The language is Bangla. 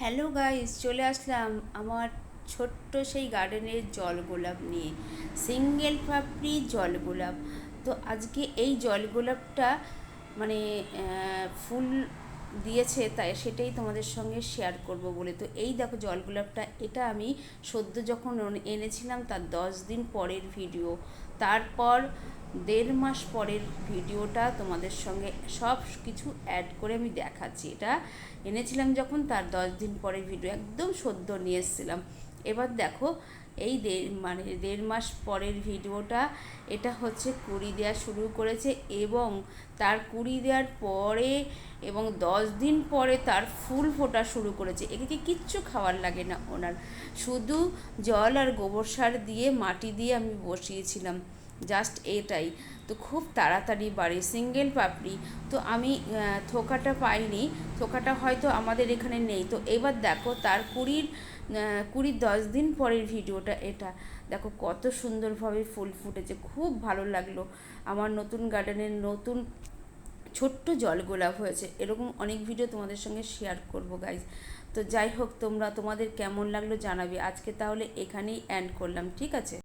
হ্যালো গাইস চলে আসলাম আমার ছোট্ট সেই গার্ডেনের জল গোলাপ নিয়ে। সিঙ্গেল পাপড়ি জল গোলাপ তো আজকে এই জল গোলাপটা মানে ফুল দিয়েছে, তাই সেটাই তোমাদের সঙ্গে শেয়ার করব বলে। তো এই দেখো জল গোলাপটা এটা আমি সদ্য যখন এনেছিলাম তার দশ দিন পরের ভিডিও তারপর দেড় মাস পরের ভিডিওটা তোমাদের সঙ্গে সব কিছু অ্যাড করে আমি দেখাচ্ছি। এটা এনেছিলাম যখন, তার দশ দিন পরের ভিডিও একদম সদ্য নিয়ে এসেছিলাম। এবার দেখো, এই দেড় মানে দেড় মাস পরের ভিডিওটা, এটা হচ্ছে কুড়ি দেওয়া শুরু করেছে এবং তার কুড়ি দেওয়ার পরে এবং দশ দিন পরে তার ফুল ফোটা শুরু করেছে। একে কিচ্ছু খাওয়ার লাগে না ওনার। শুধু জল আর গোবর সার দিয়ে, মাটি দিয়ে আমি বসিয়েছিলাম। জাস্ট এটাই। তো খুব তাড়াতাড়ি বাড়ে সিঙ্গেল পাপড়ি। তো আমি থোকাটা পাইনি। থোকাটা হয়তো আমাদের এখানে নেই। তো এবার দেখো তার কুড়ির কুড়ির দশ দিন পরের ভিডিওটা এটা। দেখো কত সুন্দরভাবে ফুল ফুটেছে। খুব ভালো লাগল। আমার নতুন গার্ডেনের নতুন ছোট্ট জল গোলাপ হয়েছে। এরকম অনেক ভিডিও তোমাদের সঙ্গে শেয়ার করব গাইজ তো যাই হোক, তোমরা, তোমাদের কেমন লাগল জানাবে। আজকে তাহলে এখানেই এন্ড করলাম। ঠিক আছে?